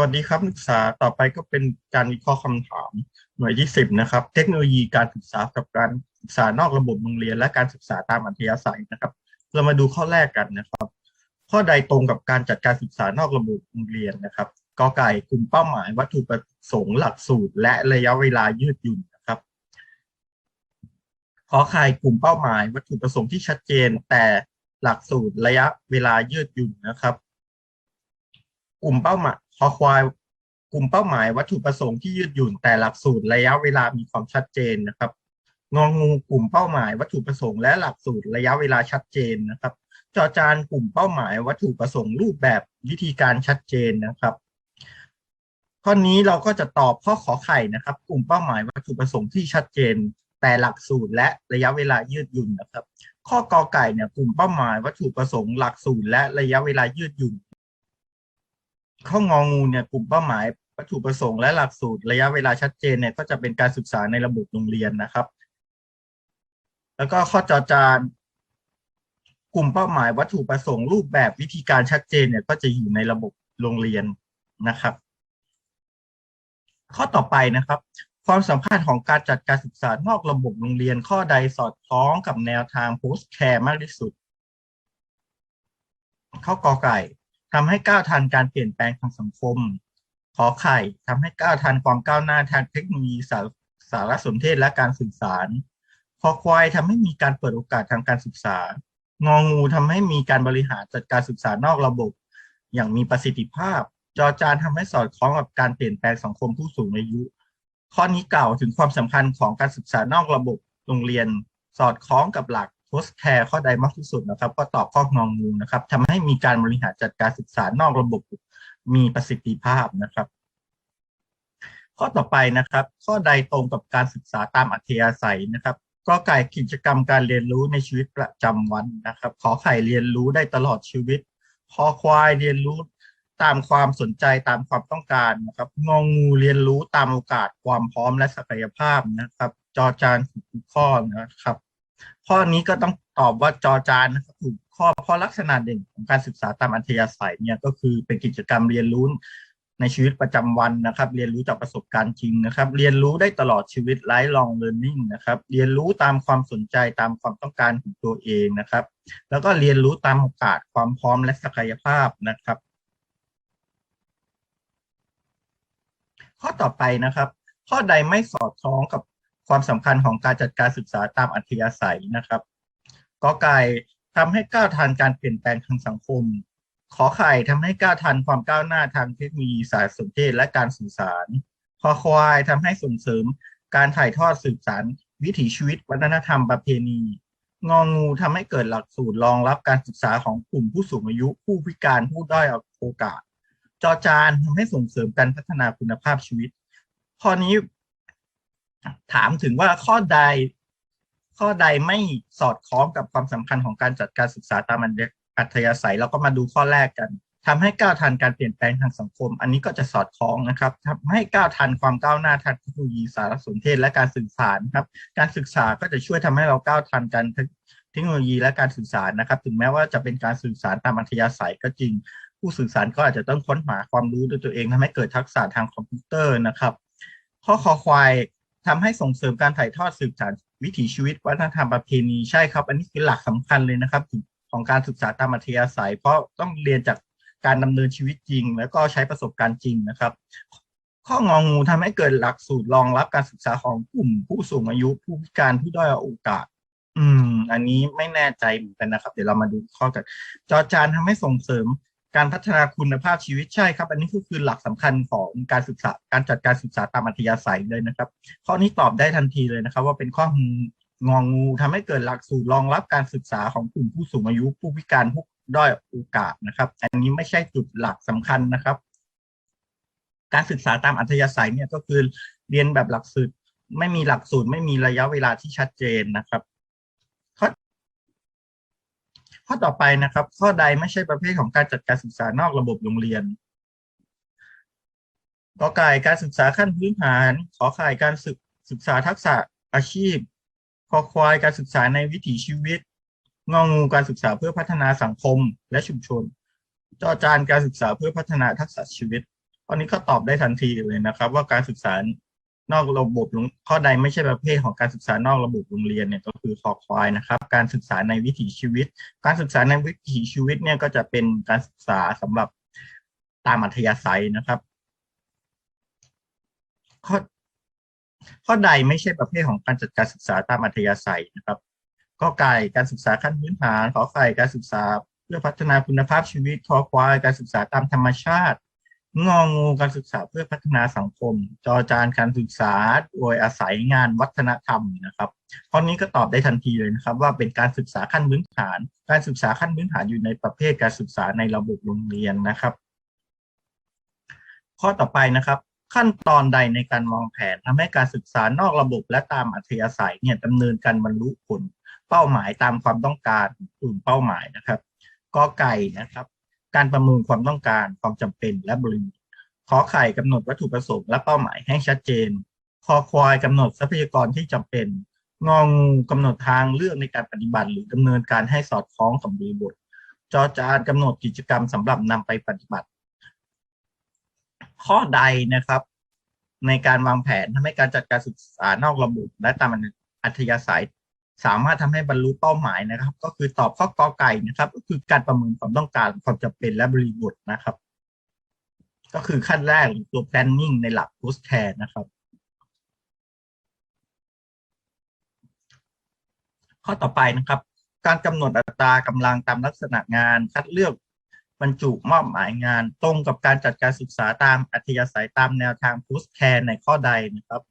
วัสดีครับนักศึกษาต่อไปก็เป็นการวิเคราะห์คำถามหน่วยที่สิบนะครับ เทคโนโลยีการศึกษากับการศึกษานอกระบบโรงเรียน และการศึกษาตามอัธยาศัยนะครับ เรามาดูข้อแรกกันนะครับ ข้อใดตรงกับการจัดการศึกษานอกระบบโรงเรียนนะครับกอไก่กลุ่มเป้าหมายวัตถุประสงค์หลักสูตร และระยะเวลายืดหยุ่นนะครับขอไข่กลุ่มเป้าหมายวัตถุประสงค์ที่ชัดเจน แต่หลักสูตรระยะเวลายืดหยุ่นนะครับ กลุ่มเป้าหมาย คอควายกลุ่มเป้าหมายวัตถุประสงค์ที่ยืดหยุ่นแต่หลักสูตรระยะเวลามีความชัดเจนนะครับงองูกลุ่มเป้าหมายวัตถุประสงค์และหลักสูตรระยะเวลาชัดเจนนะครับ จอจานกลุ่มเป้าหมายวัตถุประสงค์รูปแบบวิธีการชัดเจนนะครับ ข้อนี้เราก็จะตอบข้อขอไข่นะครับ กลุ่มเป้าหมายวัตถุประสงค์ที่ชัดเจน แต่หลักสูตรและระยะเวลายืดหยุ่นนะครับ ข้อกอไก่เนี่ยกลุ่มเป้าหมายวัตถุประสงค์หลักสูตรและระยะเวลายืดหยุ่น ข้ององูเนี่ยกลุ่มเป้าหมายวัตถุประสงค์และหลักสูตรระยะเวลาชัดเจนเนี่ยก็จะเป็นการศึกษาในระบบโรงเรียนนะครับ แล้วก็ข้อจอจานกลุ่มเป้าหมายวัตถุประสงค์รูปแบบวิธีการชัดเจนเนี่ยก็จะอยู่ในระบบโรงเรียนนะครับ ข้อต่อไปนะครับ ความสำคัญของการจัดการศึกษานอกระบบโรงเรียน ข้อใดสอดคล้องกับแนวทาง post care มากที่สุด ข้อกอไก่ ทำให้ก้าวทันการเปลี่ยนแปลงทางสังคม ขอไข่ทำให้ก้าวทันความก้าวหน้าทางเทคโนโลยีสารสารสนเทศและการสื่อสาร คอควายทำให้มีการเปิดโอกาสทางการศึกษา งองูทำให้มีการบริหารจัดการศึกษานอกระบบ อย่างมีประสิทธิภาพ จอจานทำให้สอดคล้องกับการเปลี่ยนแปลงสังคมผู้สูงอายุ ข้อนี้กล่าวถึงความสำคัญของการศึกษานอกระบบโรงเรียน สอดคล้องกับหลัก post care ข้อใดมากที่สุดนะครับ ก็ตอบข้ององูนะครับทำให้มีการบริหารจัดการศึกษานอกระบบมีประสิทธิภาพนะครับ ข้อต่อไปนะครับ ข้อใดตรงกับการศึกษาตามอัธยาศัยนะครับ ก็ไก่กิจกรรมการเรียนรู้ในชีวิตประจำวันนะครับ ขอไข่เรียนรู้ได้ตลอดชีวิตคอควายเรียนรู้ตามความสนใจตามความต้องการนะครับงองูเรียนรู้ตามโอกาสความพร้อมและศักยภาพนะครับ จอจานถูกข้อนะครับ ข้อนี้ก็ต้องตอบว่าจอจานนะครับถูกข้อเพราะลักษณะเด่นของการศึกษาตามอัธยาศัยเนี่ยก็คือเป็นกิจกรรมเรียนรู้ในชีวิตประจำวันนะครับ เรียนรู้จากประสบการณ์จริงนะครับ เรียนรู้ได้ตลอดชีวิต lifelong learning นะครับ เรียนรู้ตามความสนใจตามความต้องการของตัวเองนะครับ แล้วก็เรียนรู้ตามโอกาสความพร้อมและศักยภาพนะครับ ข้อต่อไปนะครับ ข้อใดไม่สอดคล้องกับ ความสำคัญของการจัดการศึกษาตามอัธยาศัยนะครับกอไก่ทำให้ก้าวทันการเปลี่ยนแปลงทางสังคม ขอไข่ทำให้ก้าวทันความก้าวหน้าทางเทคโนโลยีสารสนเทศและการสื่อสารคอควายทำให้ส่งเสริมการถ่ายทอดสื่อสารวิถีชีวิตวัฒนธรรมประเพณี งองูทำให้เกิดหลักสูตรรองรับการศึกษาของกลุ่มผู้สูงอายุ ผู้พิการผู้ด้อยโอกาส จอจานทำให้ส่งเสริมการพัฒนาคุณภาพชีวิต ข้อนี้ ถามถึงว่าข้อใด ข้อใดไม่สอดคล้องกับความสำคัญของการจัดการศึกษาตามอัธยาศัยเราก็มาดูข้อแรกกันทำให้ก้าวทันการเปลี่ยนแปลงทางสังคม อันนี้ก็จะสอดคล้องนะครับทำให้ก้าวทันความก้าวหน้าทางเทคโนโลยีสารสนเทศและการสื่อสารครับ การศึกษาก็จะช่วยทำให้เราก้าวทันการเทคโนโลยีและการสื่อสารนะครับ ถึงแม้ว่าจะเป็นการสื่อสารตามอัธยาศัยก็จริง ผู้สื่อสารก็อาจจะต้องค้นหาความรู้ด้วยตัวเองทำให้เกิดทักษะทางคอมพิวเตอร์นะครับ ข้อคอควาย ทำให้ส่งเสริมการถ่ายทอดสื่อสารวิถีชีวิต วัฒนธรรมประเพณีใช่ครับ อันนี้คือหลักสำคัญเลยนะครับของการศึกษาตามอัธยาศัย เพราะต้องเรียนจากการดำเนินชีวิตจริง แล้วก็ใช้ประสบการณ์จริงนะครับ ข้ององูทำให้เกิดหลักสูตรรองรับการศึกษาของกลุ่มผู้สูงอายุผู้พิการผู้ด้อยโอกาส อืม อันนี้ไม่แน่ใจเหมือนกันนะครับ เดี๋ยวเรามาดูข้อกันจอจานทำให้ส่งเสริม การพัฒนาคุณภาพชีวิตใช่ครับ อันนี้ก็คือหลักสำคัญของการศึกษาการจัดการศึกษาตามอัธยาศัยเลยนะครับ ข้อนี้ตอบได้ทันทีเลยนะครับ ว่าเป็นข้ององูทำให้เกิดหลักสูตรรองรับการศึกษาของกลุ่มผู้สูงอายุ ผู้พิการผู้ด้อยโอกาสนะครับอันนี้ไม่ใช่จุดหลักสำคัญนะครับ การศึกษาตามอัธยาศัยเนี่ยก็คือเรียนแบบหลักสูตรไม่มีหลักสูตรไม่มีระยะเวลาที่ชัดเจนนะครับ ข้อต่อไปนะครับ ข้อใดไม่ใช่ประเภทของการจัดการศึกษานอกระบบโรงเรียนกอไก่การศึกษาขั้นพื้นฐานขอไข่การศึกศึกษาทักษะอาชีพคอควายการศึกษาในวิถีชีวิตงองูการศึกษาเพื่อพัฒนาสังคมและชุมชนจอจานการศึกษาเพื่อพัฒนาทักษะชีวิตข้อนี้ก็ตอบได้ทันทีเลยนะครับ ว่าการศึกษา นอกระบบข้อใดไม่ใช่ประเภทของการศึกษานอกระบบโรงเรียนเนี่ยก็คือคอควายนะครับ การศึกษาในวิถีชีวิต การศึกษาในวิถีชีวิตเนี่ยก็จะเป็นการศึกษาสำหรับตามอัธยาศัยนะครับ ข้อข้อใดไม่ใช่ประเภทของการจัดการศึกษาตามอัธยาศัยนะครับก็ไก่การศึกษาขั้นพื้นฐานขอไข่การศึกษาเพื่อพัฒนาคุณภาพชีวิตคอควายการศึกษาตามธรรมชาติ งองูการศึกษาเพื่อพัฒนาสังคม จอจานการศึกษาโดยอาศัยงานวัฒนธรรมนะครับข้อนี้ก็ตอบได้ทันทีเลยนะครับ ว่าเป็นการศึกษาขั้นพื้นฐาน การศึกษาขั้นพื้นฐานอยู่ในประเภทการศึกษาในระบบโรงเรียนนะครับ ข้อต่อไปนะครับ ขั้นตอนใดในการวางแผนทำให้การศึกษานอกระบบและตามอัธยาศัยเนี่ยดำเนินการบรรลุผล เป้าหมายตามความต้องการกลุ่มเป้าหมายนะครับกอไก่นะครับ การประเมินความต้องการ ความจำเป็นและบริบทขอไข่กำหนดวัตถุประสงค์และเป้าหมายให้ชัดเจน คอควายกำหนดทรัพยากรที่จำเป็น งองูกำหนดทางเลือกในการปฏิบัติ หรือดำเนินการให้สอดคล้องกับบริบท จอจานกำหนดกิจกรรมสำหรับนำไปปฏิบัติ ข้อใดนะครับ ในการวางแผนทำให้การจัดการศึกษานอกระบบและตามอัธยาศัย สามารถทำให้บรรลุเป้าหมายนะครับ ก็คือตอบข้อกอไก่นะครับ ก็คือการประเมินความต้องการความจำเป็นและบริบทนะครับ ก็คือขั้นแรกหรือตัว planning ในหลัก post care นะครับ ข้อต่อไปนะครับ การกำหนดอัตรากำลังตามลักษณะงานคัดเลือกบรรจุมอบหมายงานตรงกับการจัดการศึกษาตามอัธยาศัยตามแนวทาง post care ในข้อใดนะครับ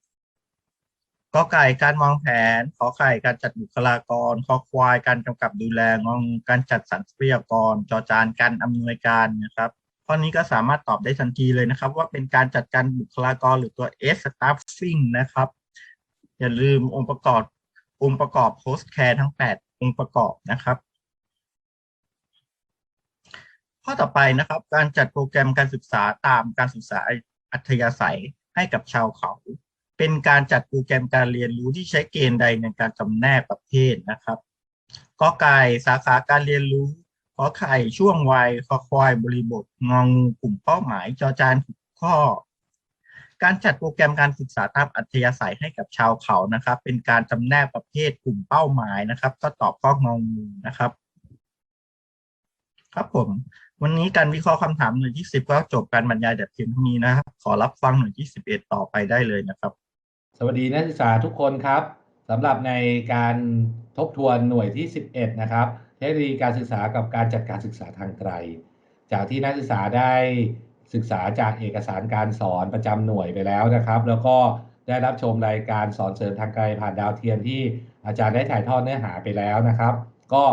กอไก่การวางแผน ขอไข่การจัดบุคลากร ขอควายการกำกับดูแลงองการจัดสรรทรัพยากร จอจานการอำนวยการนะครับข้อนี้ก็สามารถตอบได้ทันทีเลยนะครับ ว่าเป็นการจัดการบุคลากรหรือตัว S staffing นะครับ อย่าลืมองค์ประกอบองค์ประกอบ post care ทั้ง 8 องค์ประกอบนะครับ ข้อต่อไปนะครับ การจัดโปรแกรมการศึกษาตามการศึกษาอัธยาศัยให้กับชาวเขา เป็นการจัดโปรแกรมการเรียนรู้ที่ใช้เกณฑ์ใดในการจำแนกประเภทนะครับกอไก่สาขาการเรียนรู้ขอไข่ช่วงวัยคอควายบริบทงองูกลุ่มเป้าหมายจอจานข้อ การจัดโปรแกรมการศึกษาตามอัธยาศัยให้กับชาวเขานะครับ เป็นการจำแนกประเภทกลุ่มเป้าหมายนะครับ ก็ตอบข้ององูนะครับ ครับผม วันนี้การวิเคราะห์คำถามหน่วยที่สิบก็จบการบรรยายแต่เพียงเท่านี้นะครับ ขอรับฟังหน่วยที่สิบเอ็ดต่อไปได้เลยนะครับ สวัสดีนักศึกษาทุกคนครับสำหรับในการทบทวนหน่วยที่ 11 นะครับ เทคโนโลยีการศึกษากับการจัดการศึกษาทางไกล จากที่นักศึกษาได้ศึกษาจากเอกสารการสอนประจำหน่วยไปแล้วนะครับ แล้วก็ได้รับชมรายการสอนเสริมทางไกลผ่านดาวเทียมที่อาจารย์ได้ถ่ายทอดเนื้อหาไปแล้วนะครับ ก็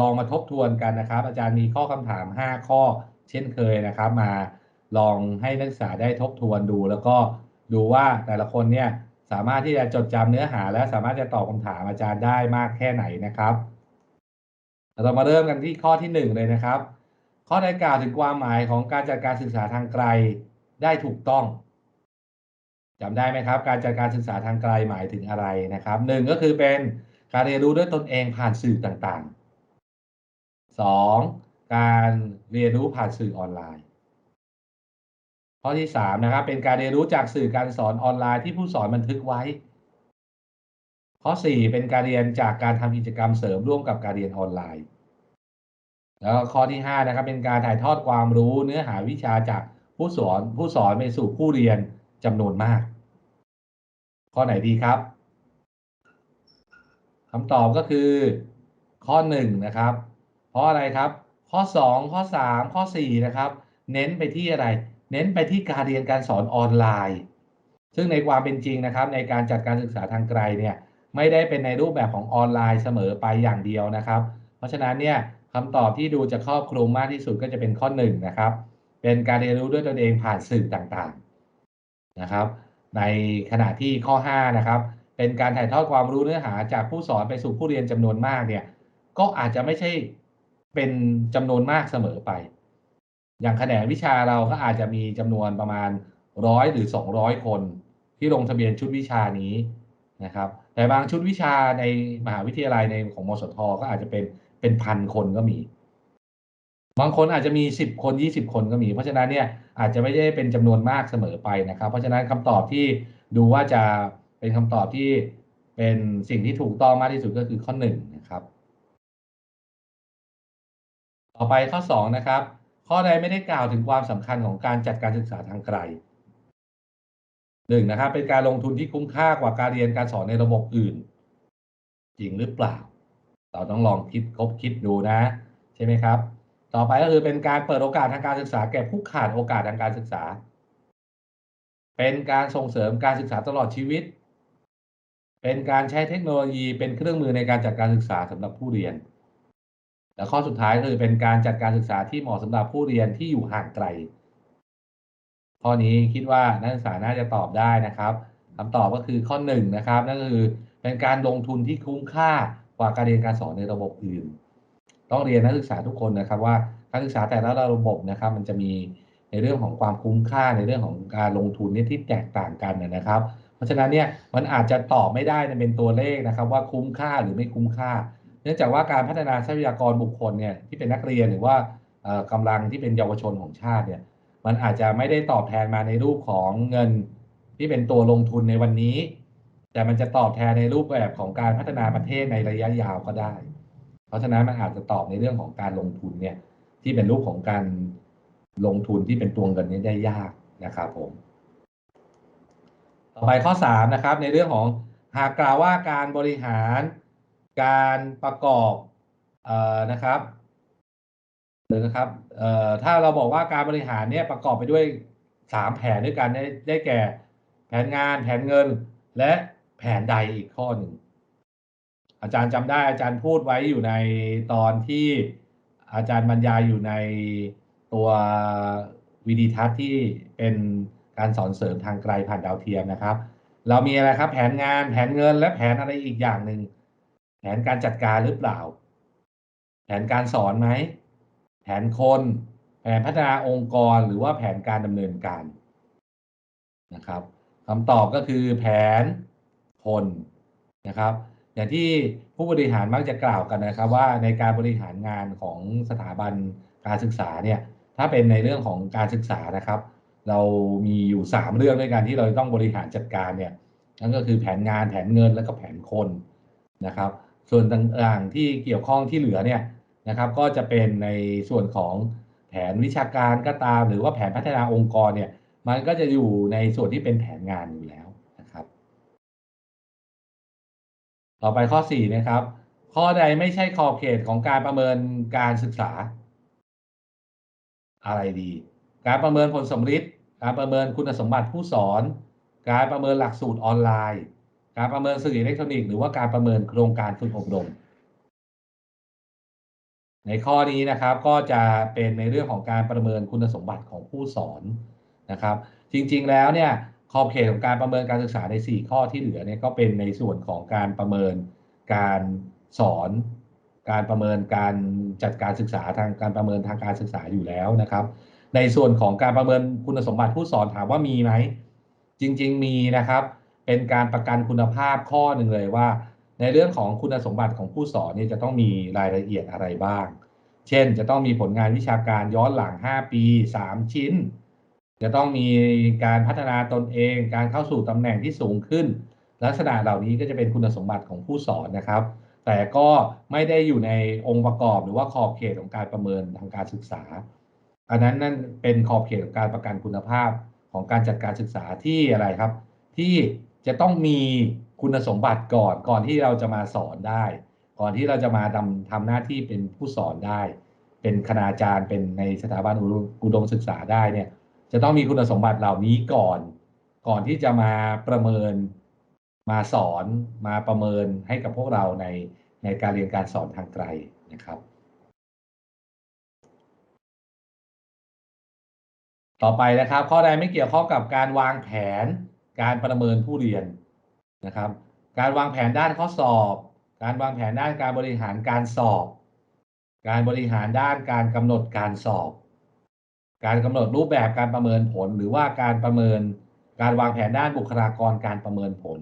ลองมาทบทวนกันนะครับ อาจารย์มีข้อคำถาม 5 ข้อ เช่นเคยนะครับ มาลองให้นักศึกษาได้ทบทวนดู แล้วก็ดูว่าแต่ละคนเนี่ย สามารถที่จะจดจำเนื้อหา และสามารถจะตอบคำถามอาจารย์ได้มากแค่ไหนนะครับเรามาเริ่มกันที่ข้อที่ 1 เลยนะครับ ข้อใดกล่าวถึงความหมายของการจัดการศึกษาทางไกลได้ถูกต้องจำได้ไหมครับ การจัดการศึกษาทางไกลหมายถึงอะไรนะครับหนึ่งก็คือเป็นการเรียนรู้ด้วยตนเองผ่านสื่อต่างๆสองการเรียนรู้ผ่านสื่อออนไลน์ ข้อที่สามนะครับ เป็นการเรียนรู้จากสื่อการสอนออนไลน์ที่ผู้สอนบันทึกไว้ ข้อสี่เป็นการเรียนจากการทำกิจกรรมเสริมร่วมกับการเรียนออนไลน์ แล้วข้อที่ห้านะครับ เป็นการถ่ายทอดความรู้เนื้อหาวิชาจากผู้สอนผู้สอนไปสู่ผู้เรียนจำนวนมาก ข้อไหนดีครับคำตอบก็คือ ข้อหนึ่งนะครับ เพราะอะไรครับ ข้อสองข้อสามข้อสี่นะครับ เน้นไปที่อะไร เน้นไปที่การเรียนการสอนออนไลน์ ซึ่งในความเป็นจริงนะครับ ในการจัดการศึกษาทางไกลเนี่ยไม่ได้เป็นในรูปแบบของออนไลน์เสมอไปอย่างเดียวนะครับ เพราะฉะนั้นเนี่ยคำตอบที่ดูจะครอบคลุมมากที่สุดก็จะเป็นข้อ1นนะครับ เป็นการเรียนรู้ด้วยตนเองผ่านสื่อต่างๆนะครับ ในขณะที่ข้อ5นะครับเป็นการถ่ายทอดความรู้เนื้อหาจากผู้สอนไปสู่ผู้เรียนจำนวนมากเนี่ยก็อาจจะไม่ใช่เป็นจำนวนมากเสมอไป อย่างแขนงวิชาเราก็อาจจะมีจำนวนประมาณร้อยหรือ 200 คน ที่ลงทะเบียนชุดวิชานี้นะครับ แต่บางชุดวิชาในมหาวิทยาลัยในของมสทก็อาจจะเป็นเป็นพันคนก็มี บางคนอาจจะมีสิบคนยี่สิบคนก็มี เพราะฉะนั้นเนี่ยอาจจะไม่ได้เป็นจำนวนมากเสมอไปนะครับ เพราะฉะนั้นคำตอบที่ดูว่าจะเป็นคำตอบที่เป็นสิ่งที่ถูกต้องมากที่สุดก็คือข้อหนึ่งนะครับ ต่อไปข้อสองนะครับ ข้อใดไม่ได้กล่าวถึงความสำคัญของการจัดการศึกษาทางไกลหนึ่งนะครับ เป็นการลงทุนที่คุ้มค่ากว่าการเรียนการสอนในระบบอื่น จริงหรือเปล่า เราต้องลองคิดคบคิดดูนะ ใช่ไหมครับ ต่อไปก็คือเป็นการเปิดโอกาสทางการศึกษา แก่ผู้ขาดโอกาสทางการศึกษา เป็นการส่งเสริมการศึกษาตลอดชีวิต เป็นการใช้เทคโนโลยีเป็นเครื่องมือในการจัดการศึกษาสำหรับผู้เรียน และข้อสุดท้ายคือเป็นการจัดการศึกษาที่เหมาะสำหรับผู้เรียนที่อยู่ห่างไกล ข้อนี้คิดว่านักศึกษาน่าจะตอบได้นะครับคำตอบก็คือข้อหนึ่งนะครับนั่นคือเป็นการลงทุนที่คุ้มค่ากว่าการเรียนการสอนในระบบอื่น ต้องเรียนนักศึกษาทุกคนนะครับ ว่าการศึกษาแต่ละระบบนะครับ มันจะมีในเรื่องของความคุ้มค่าในเรื่องของการลงทุนนี่ที่แตกต่างกันนะครับ เพราะฉะนั้นเนี่ยมันอาจจะตอบไม่ได้ในเป็นตัวเลขนะครับ ว่าคุ้มค่าหรือไม่คุ้มค่า เนื่องจากว่าการพัฒนาทรัพยากรบุคคลเนี่ยที่เป็นนักเรียนหรือว่าเอ่อกำลังที่เป็นเยาวชนของชาติเนี่ยมันอาจจะไม่ได้ตอบแทนมาในรูปของเงินที่เป็นตัวลงทุนในวันนี้ แต่มันจะตอบแทนในรูปแบบของการพัฒนาประเทศในระยะยาวก็ได้ เพราะฉะนั้นมันอาจจะตอบในเรื่องของการลงทุนเนี่ยที่เป็นรูปของการลงทุนที่เป็นตัวเงินนี้ได้ยากนะครับผม ต่อไปข้อ3นะครับในเรื่องของหากกล่าวว่าการบริหาร การประกอบเอ่อนะครับหรือนะครับเอ่อถ้าเราบอกว่าการบริหารเนี่ยประกอบไปด้วยสามแผนด้วยกันได้ได้แก่ แผนงานแผนเงิน และแผนใดอีกข้อหนึ่งอาจารย์จำได้อาจารย์พูดไว้อยู่ในตอนที่อาจารย์บรรยายอยู่ในตัววิดีทัศน์ที่เป็นการสอนเสริมทางไกลผ่านดาวเทียมนะครับ เรามีอะไรครับ แผนงานแผนเงินและแผนอะไรอีกอย่างหนึ่ง แผนการจัดการหรือเปล่า แผนการสอนไหม แผนคน แผนพัฒนาองค์กรหรือว่าแผนการดำเนินการนะครับคำตอบก็คือแผนคนนะครับ อย่างที่ผู้บริหารมักจะกล่าวกันนะครับ ว่าในการบริหารงานของสถาบันการศึกษาเนี่ยถ้าเป็นในเรื่องของการศึกษานะครับ เรามีอยู่ 3 เรื่องด้วยกันที่เราต้องบริหารจัดการเนี่ยนั่นก็คือแผนงานแผนเงินและก็แผนคนนะครับ ส่วนต่างๆที่เกี่ยวข้องที่เหลือเนี่ยนะครับ ก็จะเป็นในส่วนของแผนวิชาการก็ตาม หรือว่าแผนพัฒนาองค์กรเนี่ย มันก็จะอยู่ในส่วนที่เป็นแผนงานอยู่แล้วนะครับ ต่อไปข้อ4นะครับ ข้อใดไม่ใช่ขอบเขตของการประเมินการศึกษา อะไรดี การประเมินผลสมฤทธิ์การประเมินคุณสมบัติผู้สอน การประเมินหลักสูตรออนไลน์ การประเมินสื่ออิเล็กทรอนิกส์หรือว่าการประเมินโครงการฝึกอบรม ในข้อนี้นะครับก็จะเป็นในเรื่องของการประเมินคุณสมบัติของผู้สอนนะครับ จริงๆแล้วเนี่ยขอบเขตของการประเมินการศึกษาใน 4 ข้อที่เหลือเนี่ยก็เป็นในส่วนของการประเมินการสอน การประเมินการจัดการศึกษาทางการประเมินทางการศึกษาอยู่แล้วนะครับ ในส่วนของการประเมินคุณสมบัติผู้สอนถามว่ามีไหมจริง ๆ มีนะครับ เป็นการประกันคุณภาพข้อหนึ่งเลยว่า ในเรื่องของคุณสมบัติของผู้สอนเนี่ยจะต้องมีรายละเอียดอะไรบ้าง เช่น จะต้องมีผลงานวิชาการย้อนหลัง 5 ปี 3 ชิ้น จะต้องมีการพัฒนาตนเอง การเข้าสู่ตำแหน่งที่สูงขึ้น ลักษณะเหล่านี้ก็จะเป็นคุณสมบัติของผู้สอนนะครับ แต่ก็ไม่ได้อยู่ในองค์ประกอบหรือว่าขอบเขตของการประเมินทางการศึกษา อันนั้นนั่นเป็นขอบเขตของการประกันคุณภาพของการจัดการศึกษาที่อะไรครับ ที่ จะต้องมีคุณสมบัติก่อนก่อนที่เราจะมาสอนได้ ก่อนที่เราจะมาทำทำหน้าที่เป็นผู้สอนได้ เป็นคณาจารย์เป็นในสถาบันอุดมศึกษาได้เนี่ย จะต้องมีคุณสมบัติเหล่านี้ก่อน ก่อนที่จะมาประเมินมาสอนมาประเมินให้กับพวกเราในในการเรียนการสอนทางไกลนะครับ ต่อไปนะครับ ข้อใดไม่เกี่ยวข้องกับการวางแผน การประเมินผู้เรียนนะครับ การวางแผนด้านข้อสอบ การวางแผนด้านการบริหารการสอบ การบริหารด้านการกำหนดการสอบ การกำหนดรูปแบบการประเมินผล หรือว่าการประเมินการวางแผนด้านบุคลากรการประเมินผล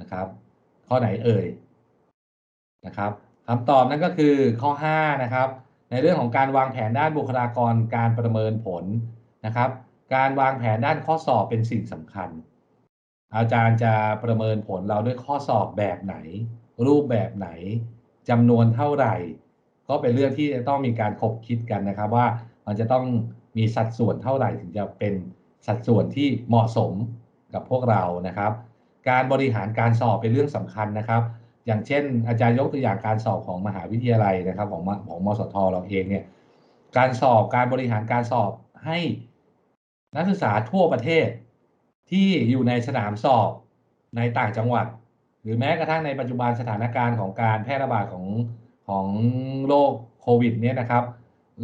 นะครับ ข้อไหนเอ่ยนะครับคำตอบนั่นก็คือข้อ 5 นะครับ ในเรื่องของการวางแผนด้านบุคลากรการประเมินผลนะครับ การวางแผนด้านข้อสอบเป็นสิ่งสำคัญ อาจารย์จะประเมินผลเราด้วยข้อสอบแบบไหน รูปแบบไหนจำนวนเท่าไหร่ ก็เป็นเรื่องที่จะต้องมีการคบคิดกันนะครับว่ามันจะต้องมีสัดส่วนเท่าไหร่ถึงจะเป็นสัดส่วนที่เหมาะสมกับพวกเรานะครับ การบริหารการสอบเป็นเรื่องสำคัญนะครับ อย่างเช่น อาจารย์ยกตัวอย่างการสอบของมหาวิทยาลัยนะครับ ของของมสทเราเองเนี่ยการสอบการบริหารการสอบให้ นักศึกษาทั่วประเทศที่อยู่ในสนามสอบในต่างจังหวัด หรือแม้กระทั่งในปัจจุบันสถานการณ์ของการแพร่ระบาดของของโรคโควิดเนี่ยนะครับ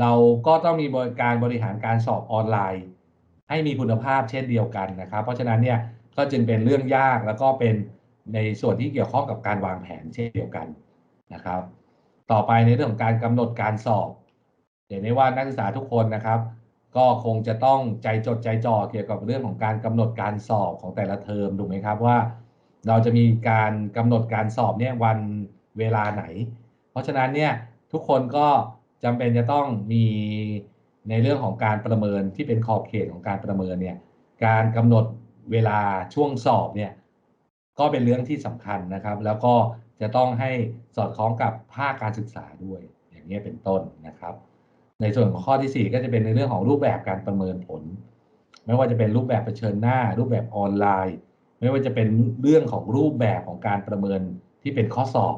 เราก็ต้องมีบริการบริหารการสอบออนไลน์ ให้มีคุณภาพเช่นเดียวกันนะครับ เพราะฉะนั้นเนี่ยก็จึงเป็นเรื่องยากแล้วก็เป็นในส่วนที่เกี่ยวข้องกับการวางแผนเช่นเดียวกันนะครับ ต่อไปในเรื่องของการกำหนดการสอบเห็นได้ว่านักศึกษาทุกคนนะครับ ก็คงจะต้องใจจดใจจ่อเกี่ยวกับเรื่องของการกำหนดการสอบของแต่ละเทอมถูกไหมครับว่า เราจะมีการกำหนดการสอบเนี่ยวันเวลาไหน เพราะฉะนั้นเนี่ยทุกคนก็จำเป็นจะต้องมีในเรื่องของการประเมินที่เป็นขอบเขตของการประเมินเนี่ยการกำหนดเวลาช่วงสอบเนี่ยก็เป็นเรื่องที่สำคัญนะครับ แล้วก็จะต้องให้สอดคล้องกับภาคการศึกษาด้วย อย่างนี้เป็นต้นนะครับ ในส่วนของข้อที่ 4 ก็จะเป็นในเรื่องของรูปแบบการประเมินผล ไม่ว่าจะเป็นรูปแบบเผชิญหน้า รูปแบบออนไลน์ ไม่ว่าจะเป็นเรื่องของรูปแบบของการประเมินที่เป็นข้อสอบ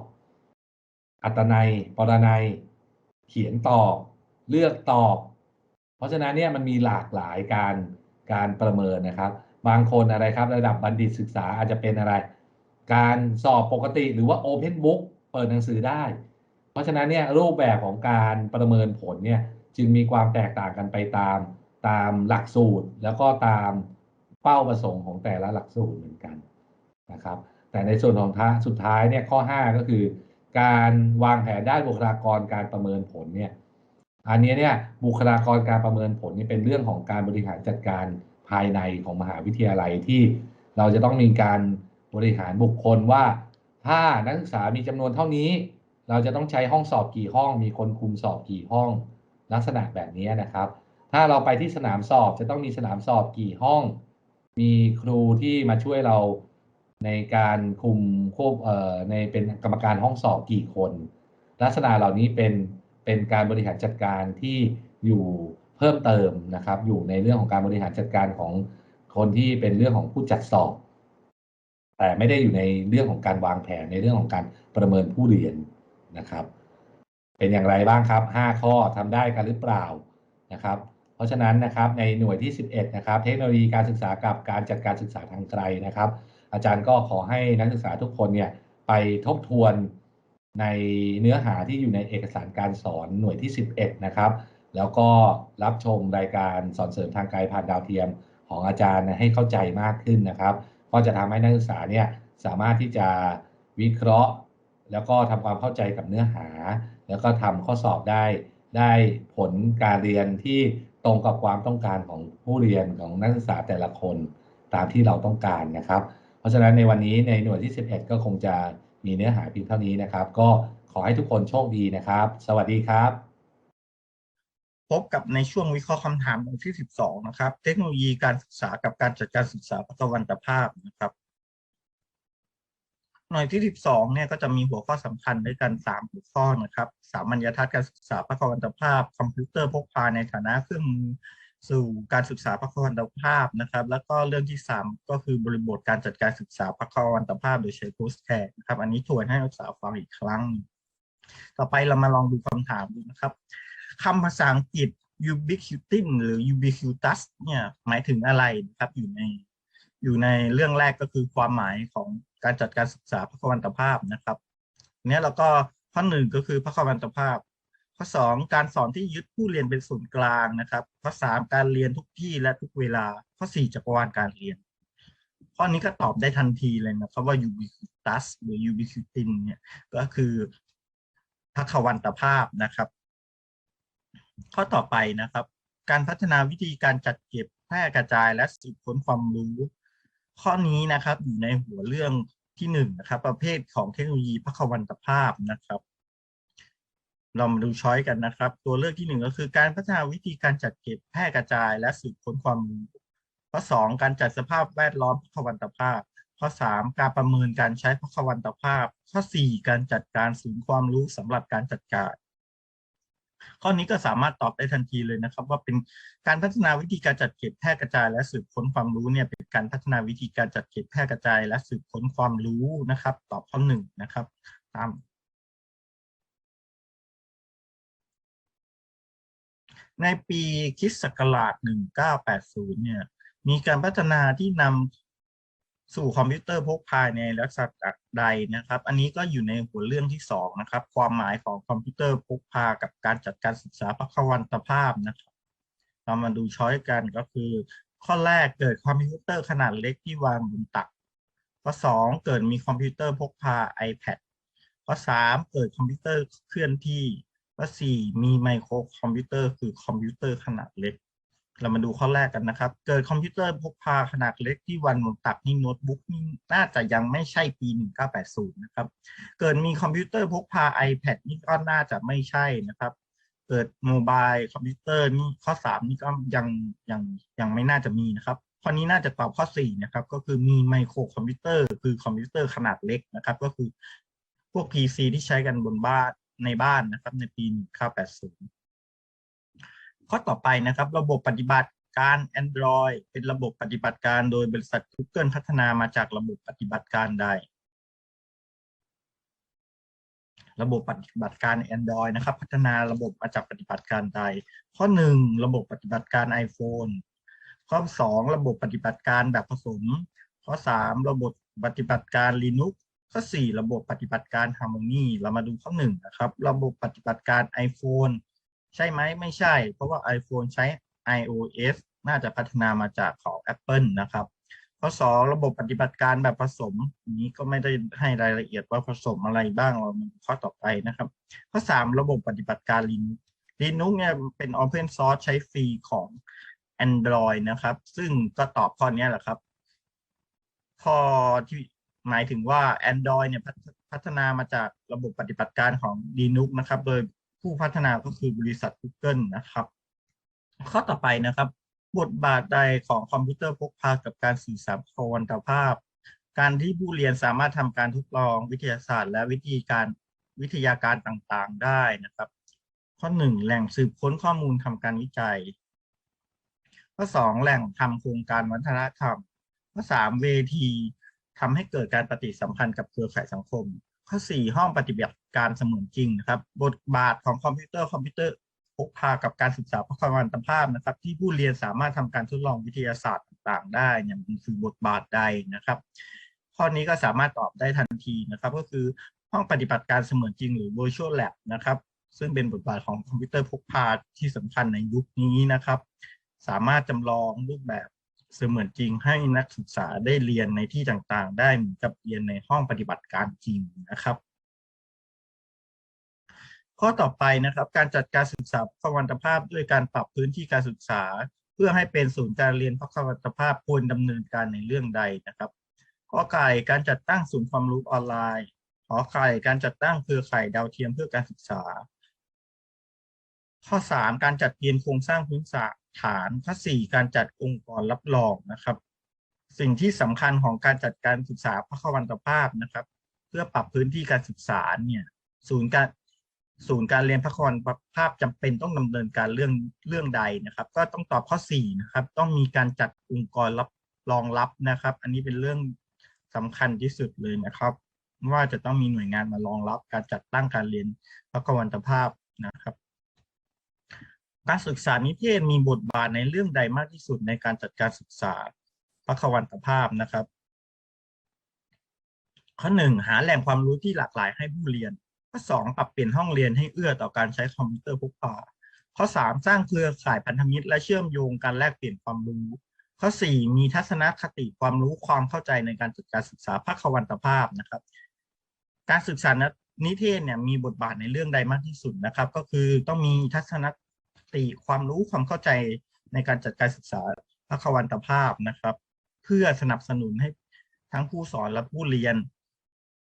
อัตนัย ปรนัย เขียนตอบ เลือกตอบ เพราะฉะนั้นเนี่ยมันมีหลากหลายการการประเมินนะครับ บางคนอะไรครับ ระดับบัณฑิตศึกษาอาจจะเป็นอะไร การสอบปกติหรือว่า Open Book เปิดหนังสือได้ ราะฉะนั้นเนี่ยรูปแบบของการประเมินผลเนี่ยจึงมีความแตกต่างกันไปตามตามหลักสูตร แล้วก็ตามเป้าประสงค์ของแต่ละหลักสูตรเหมือนกันนะครับ แต่ในส่วนของท้าสุดท้ายเนี่ยข้อ 5 ก็คือ การวางแผนด้านบุคลากรการประเมินผลเนี่ยอันนี้เนี่ยบุคลากรการประเมินผลนี่เป็นเรื่องของการบริหารจัดการภายในของมหาวิทยาลัยที่เราจะต้องมีการบริหารบุคคลว่า ถ้านักศึกษามีจำนวนเท่านี้ เราจะต้องใช้ห้องสอบกี่ห้อง มีคนคุมสอบกี่ห้อง ลักษณะแบบนี้นะครับ ถ้าเราไปที่สนามสอบจะต้องมีสนามสอบกี่ห้อง มีครูที่มาช่วยเราในการคุมควบเอ่อในเป็นกรรมการห้องสอบกี่คน ลักษณะเหล่านี้เป็นเป็นการบริหารจัดการที่อยู่เพิ่มเติมนะครับ อยู่ในเรื่องของการบริหารจัดการของคนที่เป็นเรื่องของผู้จัดสอบ แต่ไม่ได้อยู่ในเรื่องของการวางแผนในเรื่องของการประเมินผู้เรียน นะครับ เป็นอย่างไรบ้างครับ 5 ข้อทำได้กันหรือเปล่านะครับ เพราะฉะนั้นนะครับในหน่วยที่ 11 นะครับ เทคโนโลยีการศึกษากับการจัดการศึกษาทางไกลนะครับ อาจารย์ก็ขอให้นักศึกษาทุกคนเนี่ยไปทบทวนในเนื้อหาที่อยู่ในเอกสารการสอนหน่วยที่ 11 นะครับ แล้วก็รับชมรายการสอนเสริมทางไกลผ่านดาวเทียมของอาจารย์ให้เข้าใจมากขึ้นนะครับ ก็จะทำให้นักศึกษาเนี่ยสามารถที่จะวิเคราะห์ แล้วก็ทำความเข้าใจกับเนื้อหา แล้วก็ทำข้อสอบได้ ได้ผลการเรียนที่ตรงกับความต้องการของผู้เรียนของนักศึกษาแต่ละคนตามที่เราต้องการนะครับ เพราะฉะนั้นในวันนี้ในหน่วยที่ 11 ก็คงจะมีเนื้อหาเพียงเท่านี้นะครับ ก็ขอให้ทุกคนโชคดีนะครับ สวัสดีครับ พบกับในช่วงวิเคราะห์คำถามหน่วยที่ 12 นะครับ เทคโนโลยีการศึกษากับการจัดการศึกษาพระวันตภาพนะครับ หน่วยที่ 12 เนี่ยก็จะมีหัวข้อสำคัญด้วยกัน 3 หัวข้อนะครับสามัญญทัศน์การศึกษาพระวันตภาพ คอมพิวเตอร์พกพาในฐานะเครื่องมือสู่การศึกษาพระวันตภาพนะครับ แล้วก็เรื่องที่ 3 ก็คือบริบทการจัดการศึกษาพระวันตภาพ โดยใช้โพสแทกนะครับ อันนี้ทวนให้นักศึกษาฟังอีกครั้ง ต่อไปเรามาลองดูคำถามดูนะครับคำภาษาอังกฤษ ubiquitin หรือ ubiquitous เนี่ยหมายถึงอะไรนะครับอยู่ในอยู่ในเรื่องแรกก็คือความหมายของ การจัดการศึกษาพระวันตภาพนะครับเนี้ยแล้วก็ข้อหนึ่งก็คือพระวันตภาพ ข้อสองการสอนที่ยึดผู้เรียนเป็นศูนย์กลางนะครับ ข้อสามการเรียนทุกที่และทุกเวลา ข้อสี่จักรวาลการเรียน ข้อนี้ก็ตอบได้ทันทีเลยนะครับว่า ubiquitous หรือ ubiquitin เนี่ยก็คือพระวันตภาพนะครับ ข้อต่อไปนะครับ การพัฒนาวิธีการจัดเก็บแพร่กระจายและสืบค้นความรู้ ข้อนี้นะครับอยู่ในหัวเรื่องที่หนึ่งนะครับ ประเภทของเทคโนโลยีพระวันตภาพนะครับ เรามาดูช้อยกันนะครับ ตัวเลือกที่หนึ่งก็คือการพัฒนาวิธีการจัดเก็บแพร่กระจาย และสืบค้นความรู้ข้อสองการจัดสภาพแวดล้อมพควันตภาพ ข้อสามการประเมินการใช้พควันตภาพ ข้อสี่การจัดการศูนย์ความรู้สำหรับการจัดการ ข้อนี้ก็สามารถตอบได้ทันทีเลยนะครับ ว่าเป็นการพัฒนาวิธีการจัดเก็บแพร่กระจาย และสืบค้นความรู้เนี่ยเป็นการพัฒนาวิธีการจัดเก็บแพร่กระจาย และสืบค้นความรู้นะครับ ตอบข้อหนึ่งนะครับ ตามในปีคริสต์ศักราช 1980 เนี่ย มีการพัฒนาที่นำสู่คอมพิวเตอร์พกพาในลักษณะ ใดนะครับ อันนี้ก็อยู่ในหัวเรื่องที่สองนะครับ ความหมายของคอมพิวเตอร์พกพากับการจัดการศึกษาพควันตภาพนะครับ เรามาดูช้อยกันก็คือ ข้อแรกเกิดคอมพิวเตอร์ขนาดเล็กที่วางบนตัก ข้อสองเกิดมีคอมพิวเตอร์พกพา iPad ข้อสามเกิดคอมพิวเตอร์เคลื่อนที่ข้อสี่มีไมโครคอมพิวเตอร์คือคอมพิวเตอร์ขนาดเล็ก เรามาดูข้อแรกกันนะครับ เกิดคอมพิวเตอร์พกพาขนาดเล็กที่วันบนตักนี่โน้ตบุ๊กนี่น่าจะยังไม่ใช่ปี 1980 นะครับ เกิดมีคอมพิวเตอร์พกพา iPad นี่ก็น่าจะไม่ใช่นะครับ เกิดโมบายคอมพิวเตอร์นี่ข้อสามนี่ก็ยังยังยังไม่น่าจะมีนะครับ ข้อนี้น่าจะตอบข้อสี่นะครับ ก็คือมีไมโครคอมพิวเตอร์คือคอมพิวเตอร์ขนาดเล็กนะครับ ก็คือพวก PC ที่ใช้กันบนบ้านในบ้านนะครับในปี 1980 ข้อต่อไปนะครับ ระบบปฏิบัติการ Android เป็นระบบปฏิบัติการโดยบริษัท Google พัฒนามาจากระบบปฏิบัติการใด ระบบปฏิบัติการ Android นะครับ พัฒนาระบบมาจากปฏิบัติการใด ข้อ 1 ระบบปฏิบัติการ iPhone ข้อ 2 ระบบปฏิบัติการแบบผสม ข้อ 3 ระบบปฏิบัติการ Linux ข้อ 4 ระบบปฏิบัติการ Harmony เรามาดูข้อ 1 นะครับ ระบบปฏิบัติการ iPhone ใช่ไหมไม่ใช่ เพราะว่า iPhone ใช้ iOS น่าจะพัฒนามาจากของ Apple นะครับข้อ2ระบบปฏิบัติการแบบผสมนี้ก็ไม่ได้ให้รายละเอียดว่าผสมอะไรบ้างเราข้อต่อไปนะครับข้อ3ระบบปฏิบัติการ Linux Linux เนี่ยเป็น Open Source ใช้ฟรีของ Android นะครับ ซึ่งก็ตอบข้อนี้แหละครับ ข้อที่หมายถึงว่า Android เนี่ยพัฒพัฒนามาจากระบบปฏิบัติการของ Linux นะครับ โดย ผู้พัฒนาก็คือบริษัท Google นะครับ ข้อต่อไปนะครับ บทบาทใดของคอมพิวเตอร์พกพากับการสื่อสารโควันตภาพ การที่ผู้เรียนสามารถทำการทดลองวิทยาศาสตร์ และวิธีการวิทยาการต่างๆได้นะครับ ข้อหนึ่งแหล่งสืบค้นข้อมูลทำการวิจัย ข้อสองแหล่งทำโครงการวัฒนธรรม ข้อสามเวทีทำให้เกิดการปฏิสัมพันธ์กับเครือข่ายสังคม ข้อสี่ห้องปฏิบัติการเสมือนจริงนะครับ บทบาทของคอมพิวเตอร์คอมพิวเตอร์พกพากับการศึกษาพควันตภาพนะครับ ที่ผู้เรียนสามารถทำการทดลองวิทยาศาสตร์ต่างๆ ได้เนี่ยมันคือบทบาทใดนะครับ ข้อนี้ก็สามารถตอบได้ทันทีนะครับ ก็คือห้องปฏิบัติการเสมือนจริงหรือ virtual lab นะครับ ซึ่งเป็นบทบาทของคอมพิวเตอร์พกพาที่สำคัญในยุคนี้นะครับ สามารถจำลองรูปแบบ เสมือนจริงให้นักศึกษาได้เรียนในที่ต่างๆ ได้เหมือนกับเรียนในห้องปฏิบัติการจริงนะครับ ข้อต่อไปนะครับ การจัดการศึกษาพวันตภาพด้วยการปรับพื้นที่การศึกษา เพื่อให้เป็นศูนย์การเรียนพวันตภาพควรดำเนินการในเรื่องใดนะครับข้อไก่การจัดตั้งศูนย์ความรู้ออนไลน์ขอไข่การจัดตั้งเครือข่ายดาวเทียมเพื่อการศึกษา ข้อ 3 การจัดเรียนโครงสร้างพื้นฐาน ข้อ4การจัดองค์กรรับรองนะครับ สิ่งที่สำคัญของการจัดการศึกษาพระควันตภาพนะครับ เพื่อปรับพื้นที่การศึกษาเนี่ยศูนย์การศูนย์การเรียนพระควันภาพจำเป็นต้องดำเนินการเรื่องเรื่องใดนะครับ ก็ต้องตอบข้อ4นะครับ ต้องมีการจัดองค์กรรับรองรับนะครับ อันนี้เป็นเรื่องสำคัญที่สุดเลยนะครับ ว่าจะต้องมีหน่วยงานมารองรับการจัดตั้งการเรียนพระควันตภาพนะครับ การศึกษานิเทศมีบทบาทในเรื่องใดมากที่สุดในการจัดการศึกษาพระวันตภาพนะครับ ข้อหนึ่งหาแหล่งความรู้ที่หลากหลายให้ผู้เรียน ข้อสองปรับเปลี่ยนห้องเรียนให้เอื้อต่อการใช้คอมพิวเตอร์พกพาข้อสามสร้างเครือข่ายพันธมิตร และเชื่อมโยงการแลกเปลี่ยนความรู้ ข้อสี่มีทัศนคติความรู้ความเข้าใจในการจัดการศึกษาพระวันตภาพนะครับ การศึกษานิเทศเนี่ยมีบทบาทในเรื่องใดมากที่สุดนะครับ ก็คือต้องมีทัศนค ติความรู้ความเข้าใจในการจัดการศึกษาพระควันตภาพนะครับ เพื่อสนับสนุนให้ทั้งผู้สอนและผู้เรียน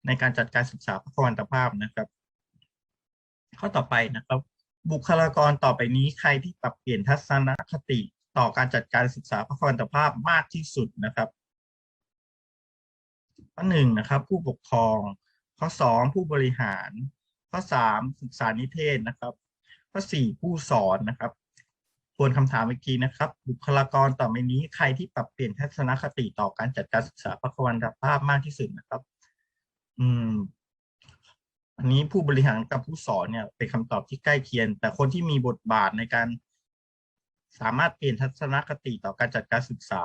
ในการจัดการศึกษาพระควันตภาพนะครับ ข้อต่อไปนะครับ บุคลากรต่อไปนี้ใครที่ปรับเปลี่ยนทัศนคติต่อการจัดการศึกษาพระควรภาพมากที่สุดนะครับข้อหนึ่งนะครับ ผู้ปกครองข้อสองผู้บริหาร ข้อสามศึกษานิเทศนะครับ ข้อสี่ผู้สอนนะครับทวนคำถามเมื่อกี้นะครับ บุคลากรต่อไปนี้ใครที่ปรับเปลี่ยนทัศนคติต่อการจัดการศึกษาพระควรภาพมากที่สุดนะครับ อืม อันนี้ผู้บริหารกับผู้สอนเนี่ย เป็นคำตอบที่ใกล้เคียงแต่คนที่มีบทบาทในการ สามารถเปลี่ยนทัศนคติต่อการจัดการศึกษา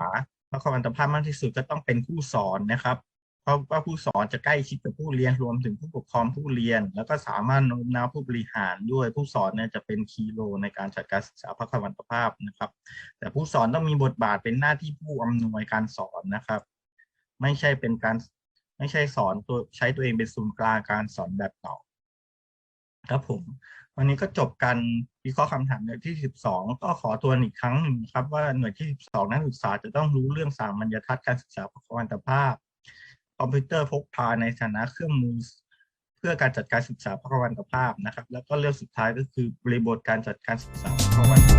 พระควรภาพมากที่สุดก็ต้องเป็นผู้สอนนะครับ เพราะว่าผู้สอนจะใกล้ชิดกับผู้เรียนรวมถึงผู้ปกครองผู้เรียน แล้วก็สามารถโน้มน้าวผู้บริหารด้วยผู้สอนเนี่ยจะเป็นคีโรในการจัดการศึกษาพระควรภาพนะครับ แต่ผู้สอนต้องมีบทบาทเป็นหน้าที่ผู้อำนวยการสอนนะครับ ไม่ใช่เป็นการไม่ใช่สอนตัวใช้ตัวเองเป็นศูนย์กลางการสอนแบบเก่าครับผม วันนี้ก็จบการวิเคราะห์คำถามหน่วยที่ 12 ก็ขอตัวอีกครั้งหนึ่งครับว่าหน่วยที่ 12 นักศึกษาจะต้องรู้เรื่องสามัญญทัศน์การศึกษาพระควรภาพ คอมพิวเตอร์พกพาในฐานะเครื่องมือ เพื่อการจัดการศึกษาพระควรภาพนะครับ แล้วก็เรื่องสุดท้ายก็คือบริบทการจัดการศึกษาพระควรภา